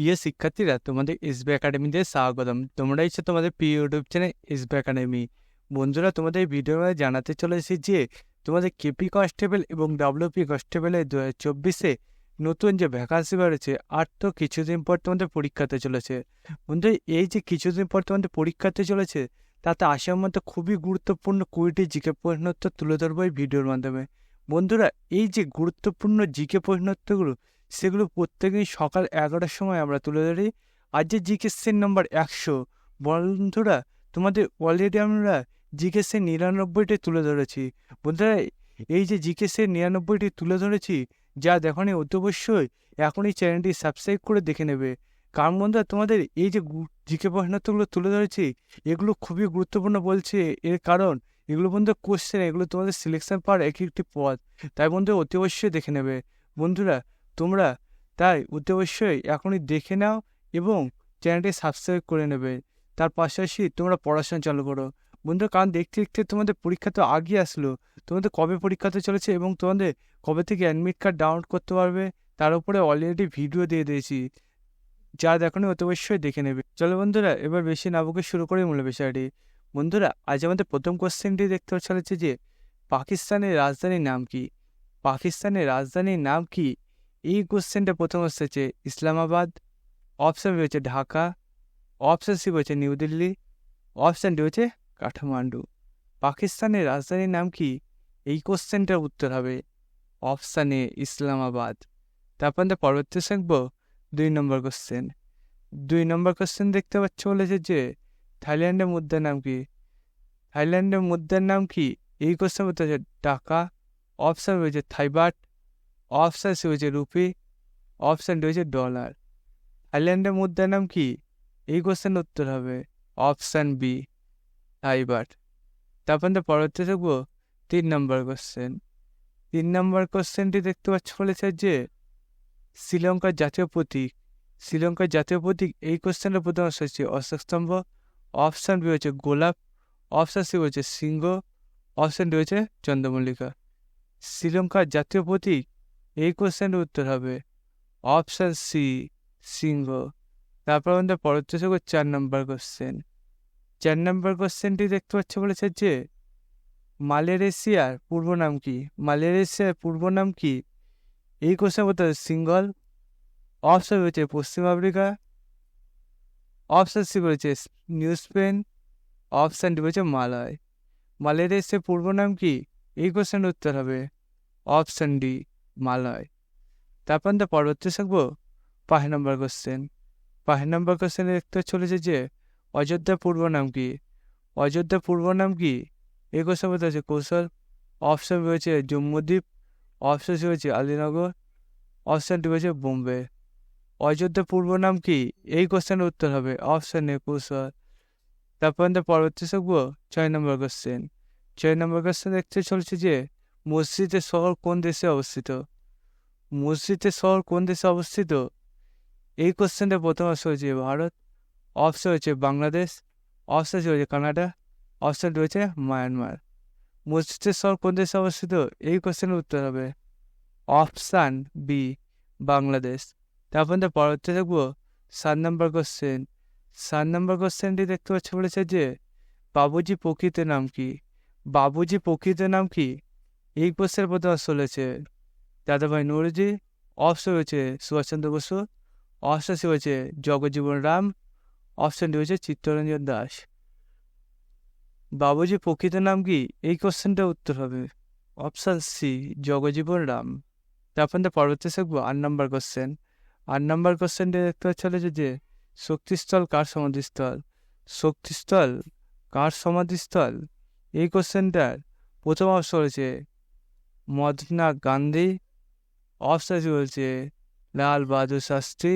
প্রিয় শিক্ষার্থীরা, তোমাদের এসবি একাডেমিতে স্বাগতম। তোমরা হচ্ছে তোমাদের প্রিয় ইউটিউব চ্যানেল এসবি একাডেমি বন্ধুরা, তোমাদের মধ্যে জানাতে চলেছি যে, তোমাদের কেপি কনস্টেবল এবং ডাব্লিউপি কনস্টেবলের দু হাজার চব্বিশে নতুন যে ভ্যাকান্সি বেরোচ্ছে আর তো কিছুদিন পর তোমাদের পরীক্ষাতে চলেছে। বন্ধু এই যে কিছুদিন পর তোমাদের পরীক্ষাতে চলেছে, তাতে আসার মধ্যে খুবই গুরুত্বপূর্ণ কুড়িটি জিকে প্রশ্নোত্তর তুলে ধরবো এই ভিডিওর মাধ্যমে। বন্ধুরা, এই যে গুরুত্বপূর্ণ জিকে প্রশ্নোত্তরগুলো সেগুলো প্রত্যেকদিন সকাল এগারোটার সময় আমরা তুলে ধরি। যে জিজ্ঞেসের নম্বর একশো। বন্ধুরা, তোমাদের অলরেডি আমরা জিজ্ঞেসের নিরানব্বইটি তুলে ধরেছি। বন্ধুরা, এই যে জিজ্ঞেসের নিরানব্বইটি তুলে ধরেছি, যা দেখনি অতি অবশ্যই এখন এই চ্যানেলটি সাবস্ক্রাইব করে দেখে নেবে। কারণ বন্ধুরা, তোমাদের এই যে জিকে প্রশ্নোত্তরগুলো তুলে ধরেছি, এগুলো খুবই গুরুত্বপূর্ণ বলছে। এর কারণ, এগুলো বন্ধু কোশ্চেন এগুলো তোমাদের সিলেকশন পাওয়ার এক একটি পথ। তাই বন্ধু অতি অবশ্যই দেখে নেবে। বন্ধুরা তোমরা তাই অতি অবশ্যই এখনই দেখে নাও এবং চ্যানেলটি সাবস্ক্রাইব করে নেবে। তার পাশাপাশি তোমরা পড়াশোনা চালু করো। বন্ধুরা, কারণ দেখতে দেখতে তোমাদের পরীক্ষা তো আগে আসলো। তোমাদের কবে পরীক্ষাতে চলেছে এবং তোমাদের কবে থেকে অ্যাডমিট কার্ড ডাউনলোড করতে পারবে, তার উপরে অলরেডি ভিডিও দিয়ে দিয়েছি। যা দেখো অতি অবশ্যই দেখে নেবে। চলো বন্ধুরা, এবার বেশি না বকে শুরু করি মূল বিষয়টি। বন্ধুরা, আজ আমাদের প্রথম কোশ্চেনটি দেখতে চলেছে যে, পাকিস্তানের রাজধানীর নাম কি? পাকিস্তানের রাজধানীর নাম কি? এই কোশ্চেনটা প্রথম এসেছে ইসলামাবাদ অপশান রয়েছে ঢাকা অপশান সি রয়েছে নিউ দিল্লি অপশান ডি হচ্ছে কাঠমান্ডু। পাকিস্তানের রাজধানীর নাম কি? এই কোশ্চেনটার উত্তর হবে অপশান এ ইসলামাবাদ। তারপর আমরা পরবর্তী শিখব দুই নম্বর কোশ্চেন। দুই নম্বর কোশ্চেন দেখতে পাচ্ছ বলেছে যে থাইল্যান্ডের মুদ্রার নাম কি? থাইল্যান্ডের মুদ্রার নাম কি? এই কোশ্চেন বলতে হচ্ছে টাকা অপশান রয়েছে থাইবাট অপশান সি হয়েছে রুপি অপশান ডি হচ্ছে ডলার থাইল্যান্ডের মুদ্রার নাম কি? এই কোশ্চেন উত্তর হবে অপশান বি থাইবাট তারপর আমরা পরবর্তী দেখব তিন নম্বর কোশ্চেন তিন নম্বর কোশ্চেনটি দেখতে পাচ্ছ বলেছে যে শ্রীলঙ্কার জাতীয় প্রতীক, শ্রীলঙ্কার জাতীয় প্রতীক, এই কোশ্চেনের প্রথম অংশ হচ্ছে অশোক স্তম্ভ অপশান বি হচ্ছে গোলাপ অপশান সি হচ্ছে সিংহ অপশান ডি হচ্ছে চন্দ্রমল্লিকা. শ্রীলঙ্কার জাতীয় প্রতীক এই কোশ্চেনের উত্তর হবে অপশান সি, সিংহ। তারপর আমাদের পরবর্তী চার নম্বর কোশ্চেন। চার নম্বর কোশ্চেনটি দেখতে পাচ্ছ বলেছে যে, মালয়েশিয়ার পূর্ব নাম কি? মালয়েশিয়ার পূর্ব নাম কি? এই কোশ্চেন বলতে হবে সিঙ্গল। অপশন রয়েছে পশ্চিম আফ্রিকা। অপশান সি রয়েছে নিউ স্পেন। অপশান ডি রয়েছে মালয়। মালয়েশিয়ার পূর্ব নাম কি? এই কোশ্চেনের উত্তর হবে অপশান ডি। মালয়। তারপর পরবর্তী শিখব পাঁচ নম্বর কোশ্চেন পাঁচ নম্বর কোশ্চেনে দেখতে চলেছে যে অযোধ্যা পূর্ব নাম কি? অযোধ্যা পূর্ব নাম কি? এই কোশ্চেন বলতে হচ্ছে কৌশল অপশন রয়েছে জম্মুদ্বীপ অপশন রয়েছে আলীনগর অপশন ডি রয়েছে বোম্বে। অযোধ্যা পূর্ব নাম কি? এই কোশ্চেনের উত্তর হবে অপশন এ কৌশল। তারপর আমরা পরবর্তী শিখব ছয় নম্বর কোশ্চেন ছয় নম্বর কোশ্চেন দেখতে চলছে যে মসজিদের শহর কোন দেশে অবস্থিত? মসজিদের শহর কোন দেশে অবস্থিত? এই কোশ্চেনটা প্রথম অপশন হয়েছে ভারত অপশন হচ্ছে বাংলাদেশ অপশন হচ্ছে কানাডা অপশন রয়েছে মায়ানমার। মসজিদের শহর কোন দেশে অবস্থিত? এই কোশ্চেনের উত্তর হবে অপশান বি বাংলাদেশ। তারপর আমরা পরবর্তী দেখব সাত নম্বর কোশ্চেন সাত নম্বর কোশ্চেনটি দেখতে পাচ্ছি বলেছে যে, বাবুজি প্রকৃত নাম কি? বাবুজি প্রকৃত নাম কি? এই কোশ্চেন প্রথম চলেছে দাদাভাই নুরজি অপশন রয়েছে সুভাষচন্দ্র বসু অপশন হয়েছে জগজীবন রাম অপশন ডি হয়েছে চিত্তরঞ্জন দাস। বাবুজি প্রকৃত নাম কি? এই কোশ্চেনটা উত্তর হবে অপশান সি জগজীবন রাম। তারপর আমরা পরবর্তী শিখব আট নম্বর কোশ্চেন। আট নম্বর কোশ্চেনটা দেখতে চলেছে যে শক্তিস্থল কার সমাধিস্থল? শক্তিস্থল কার সমাধিস্থল? এই কোশ্চেনটার প্রথম অপশন রয়েছে মহাত্মা গান্ধী অপশান সি বলছে লাল বাহাদুর শাস্ত্রী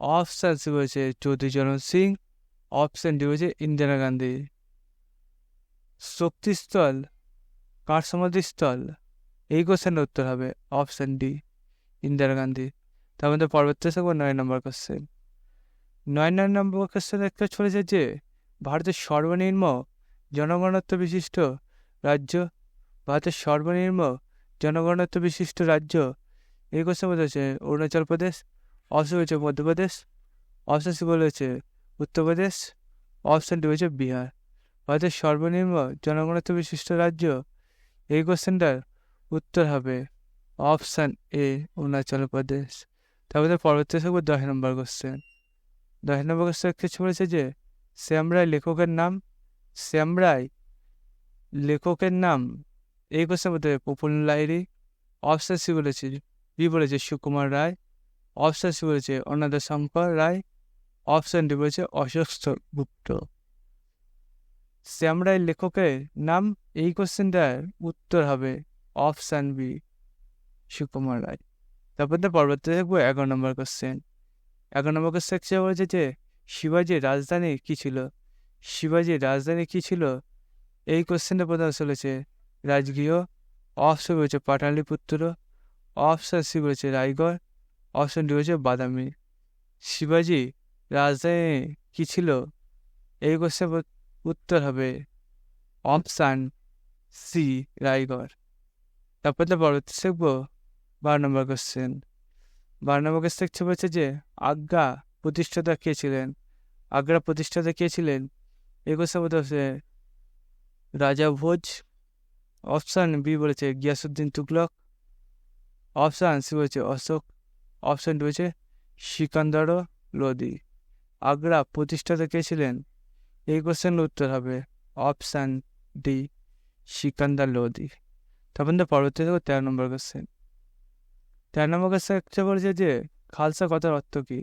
অপশান বলছে চৌধুরী চরণ সিং অপশান ডি হচ্ছে ইন্দিরা গান্ধী। শক্তিস্থল কার সমাধিস্থল এই কোশ্চেনের উত্তর হবে অপশান ডি, ইন্দিরা গান্ধী। তার মধ্যে পরবর্তী থাকব নয় নম্বর কোশ্চেন নয় নয় নম্বর কোশ্চেন একটা চলেছে যে, ভারতের সর্বনিম্ন জনগণত্ব বিশিষ্ট রাজ্য, ভারতের সর্বনিম্ন জনগণত্ব বিশিষ্ট রাজ্য এই কোশ্চেন বলতে হচ্ছে অরুণাচল প্রদেশ অপশন হয়েছে মধ্যপ্রদেশ অপশন সি বলে হচ্ছে উত্তরপ্রদেশ অপশন ডি হয়েছে বিহার ভারতের সর্বনিম্ন জনগণত্ব বিশিষ্ট রাজ্য এই কোশ্চেনটার উত্তর হবে অপশান এ অরুণাচল প্রদেশ তারপরে পরবর্তী থাকবে দশ নম্বর কোশ্চেন দশ নম্বর কোশ্চেন কিছু বলেছে যে শ্যাম রায় লেখকের নাম শ্যাম রায় লেখকের নাম এই কোশ্চেন বলতে প্রফুল্ল লাহিড়ী অপশন সি বলেছে। বি বলেছে সুকুমার রায় অপশন সি বলেছে অনাথ শঙ্কর রায় অপশন ডি বলেছে অশোক গুপ্ত। শ্যাম রায় লেখকের নাম এই কোশ্চেনটার উত্তর হবে অপশান বি সুকুমার রায়। তারপর তো পরবর্তী দেখব এগারো নম্বর কোশ্চেন এগারো নম্বর কোশ্চেন বলেছে যে শিবাজির রাজধানী কী ছিল? শিবাজির রাজধানী কী ছিল? এই কোশ্চেনটা প্রধান চলেছে রাজগৃহ অপশন রয়েছে পাটালিপুত্র অপশন সি রয়েছে রায়গড় অপশন ডি রয়েছে বাদামি শিবাজি রাজধানী কী ছিল এই কোশ্চেন উত্তর হবে অপশান সি রায়গড় তারপর তো পরবর্তী শিখব বারো নম্বর কোশ্চেন বারো নম্বর কোশ্চেন দেখতে বলছে যে আজ্ঞা প্রতিষ্ঠাতা কে ছিলেন আগ্রা প্রতিষ্ঠাতা কে ছিলেন এই কোশ্চেন বলতে হচ্ছে রাজা ভোজ অপশান বি বলেছে গিয়াসুদ্দিন তুগলক অপশান সি বলেছে অশোক, অপশান ডি বলেছে সিকান্দার লোদি। আগ্রা প্রতিষ্ঠাতা কে ছিলেন? এই কোশ্চেনের উত্তর হবে অপশান ডি, সিকান্দার লোদি। তারপর তো পরবর্তী দেখো তেরো নম্বর কোশ্চেন তেরো নম্বর কোশ্চেন একটা বলেছে যে, খালসা কথার অর্থ কী?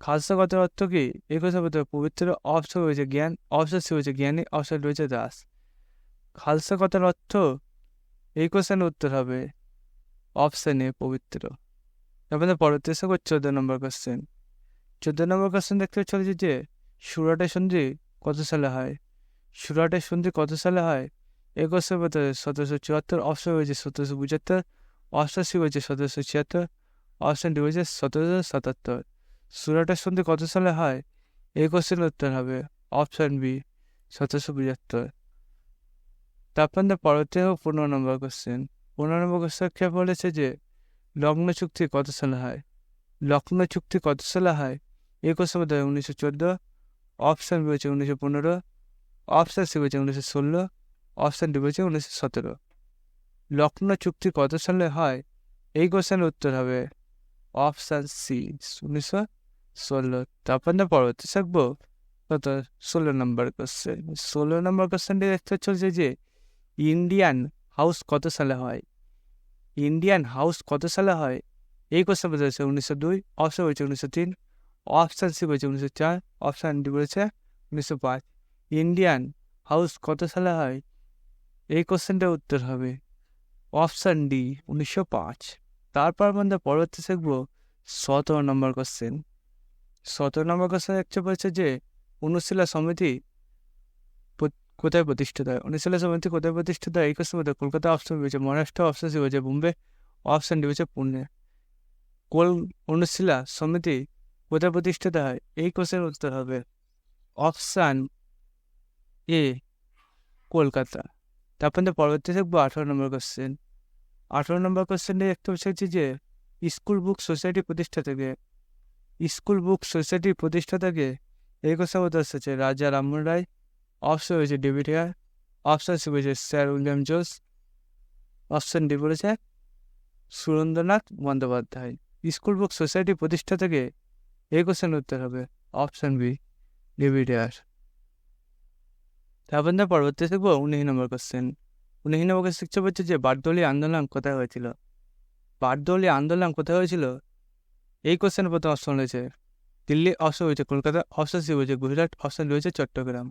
খালসা কথার অর্থ কী? এই কথা বলতে পবিত্র অপশন রয়েছে জ্ঞান, অপশন সি রয়েছে জ্ঞানী, অপশন রয়েছে দাস। খালসা কথার অর্থ, এই কোশ্চেনের উত্তর হবে অপশন এ পবিত্র। তারপর পরবর্তী এসে চোদ্দ নম্বর কোশ্চেন চোদ্দ নম্বর কোশ্চেন দেখতে চলেছে যে সুরাটে সন্ধি কত সালে হয়? সুরাটে সন্ধি কত সালে হয়? এই কোশ্চেন বলতে সতেরোশো চুয়াত্তর অপশন রয়েছে সতেরোশো পঁচাত্তর সি রয়েছে সতেরোশো ছিয়াত্তর অপশন ডি রয়েছে সতেরোশো সাতাত্তর। সুরাটের সন্ধি কত সালে হয়? এই কোশ্চেনের উত্তর হবে অপশন বি, সতেরোশো পঁচাত্তর। তারপর পরবর্তী হবে পনেরো নম্বর কোশ্চেন পনেরো কে বলেছে যে, লগ্ন চুক্তি কত সালে হয়? লগ্ন চুক্তি কত সালে হয়? বলতে হবে উনিশশো চোদ্দ অপশান রয়েছে উনিশশো পনেরো অপশান সি রয়েছে উনিশশো ষোলো অপশান ডি রয়েছে উনিশশো সতেরো। লগ্ন চুক্তি কত সালে হয়? এই কোশ্চেনের উত্তর হবে অপশান সি উনিশশো ষোলো। তারপর না পরবর্তী থাকব কত? ষোলো নম্বর কোশ্চেন ষোলো নম্বর কোশ্চেনটি দেখতে চলছে যে ইন্ডিয়ান হাউস কত সালে হয়? ইন্ডিয়ান হাউস কত সালে হয়? এই কোশ্চেন বলতে হচ্ছে উনিশশো দুই অপশন হয়েছে উনিশশো তিন, অপশান সি বলেছে উনিশশো চার, অপশান ডি বলেছে উনিশশো পাঁচ। ইন্ডিয়ান হাউস কত সালে হয়? এই কোশ্চেনটার উত্তর হবে অপশান ডি উনিশশো পাঁচ। তারপর আমরা পরবর্তী শিখব সতেরো নম্বর কোশ্চেন। সতেরো নম্বর কোশ্চেন একটা বলছে যে অনুশীলা সমিতি কোথায় প্রতিষ্ঠিত হয়? অনুশীলা সমিতি কোথায় প্রতিষ্ঠিত হয়? এই কোশ্চেন মধ্যে কলকাতা অপশন রয়েছে মহারাষ্ট্র অপশন সি রয়েছে বোম্বে অপশন ডি রয়েছে পুনে কোল, অনুশীলা, সমিতি কোথায় প্রতিষ্ঠিত হয়? এই কোশ্চেনের উত্তর হবে অপশান এ, কলকাতা। তারপর পরবর্তী থাকব আঠারো নম্বর কোশ্চেন আঠারো নম্বর কোশ্চেনটি দেখতে পাচ্ছি যে স্কুল বুক সোসাইটি প্রতিষ্ঠা থেকে, স্কুল বুক সোসাইটির প্রতিষ্ঠা থেকে এই কোশ্চেন বলতে এসেছে রাজা রামমোহন রায় অপশন হয়েছে David Hare option C sir William জোস অপশন ডি বলেছে Surendranath Bandyopadhyay school book society প্রতিষ্ঠা থেকে এই কোশ্চেন উত্তর হবে। অপশন বি ডেভিড হেয়ার তারপর না পরবর্তী দেখব উনিশ নম্বর কোশ্চেন উনিশ নম্বর শিক্ষা বলছে যে বারদলীয় আন্দোলন কোথায় হয়েছিল? বারদলীয় আন্দোলন কোথায় হয়েছিল? এই কোশ্চেন প্রথম অপশন রয়েছে। দিল্লি অপশন রয়েছে কলকাতা অপশন সি রয়েছে গুজরাট অপশন রয়েছে চট্টগ্রাম।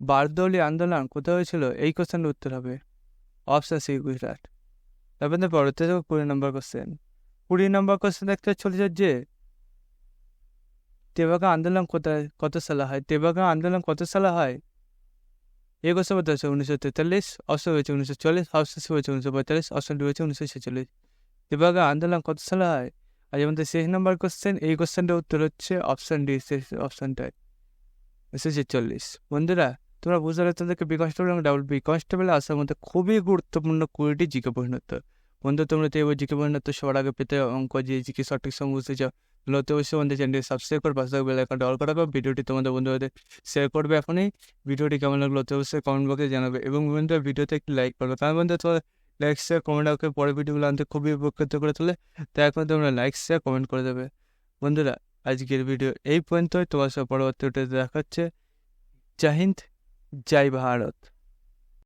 বারদলীয় আন্দোলন কোথায় হয়েছিল? এই কোশ্চেনের উত্তর হবে অপশন সি গুজরাট। তারপর পরবর্তী দেখব কুড়ি নম্বর কোশ্চেন কুড়ি নম্বর কোশ্চেন দেখতে চলেছে যে তেবাগা আন্দোলন কোথায়, কত সালে হয়? তেবাগা আন্দোলন কত সালে হয়? এই কোশ্চেন বলতে হচ্ছে উনিশশো তেতাল্লিশ অপশন রয়েছে উনিশশো চল্লিশ অপশন সি রয়েছে উনিশশো পঁয়তাল্লিশ অপশন ডি রয়েছে উনিশশো ছেচল্লিশ। তেবাগা আন্দোলন কত সালে হয়? আর যেমন শেষ নম্বর কোশ্চেন এই কোশ্চেনটার উত্তর হচ্ছে অপশন ডি শেষ অপশনটায় উনিশশো ছেচল্লিশ। বন্ধুরা তোমরা বুঝতে পারো তোমাদেরকে বি কনস্টেবল এবং ডাবল বি কনস্টেবল আসার মধ্যে খুবই গুরুত্বপূর্ণ কুড়িটি জিকে পরিণত। বন্ধু, তোমরা তো এবার জিকে পরিণত সবার আগে পেতে অঙ্ক যে জিকে সঠিক সময় বুঝতে চাও নতুন অবশ্যই আমাদের চ্যানেলটি সাবস্ক্রাইব করে পাশে বেল আইকনটা অল করে ভিডিওটি তোমাদের বন্ধুদের শেয়ার করবে এখনই। ভিডিওটি কেমন লাগল অতি অবশ্যই কমেন্ট বক্সে জানাবে এবং বন্ধুরা ভিডিওতে একটি লাইক করবে। কারণ বন্ধুরা তোমার লাইক শেয়ার কমেন্ট রাখবে পরের ভিডিওগুলো আনতে খুবই উপকৃত করে তোলে, তাই এখন তোমরা লাইক শেয়ার কমেন্ট করে দেবে। বন্ধুরা, আজকের ভিডিও এই পর্যন্তই। তোমার সব পরবর্তী ভিডিওতে দেখা হচ্ছে। জয় হিন্দ। জয় ভারত।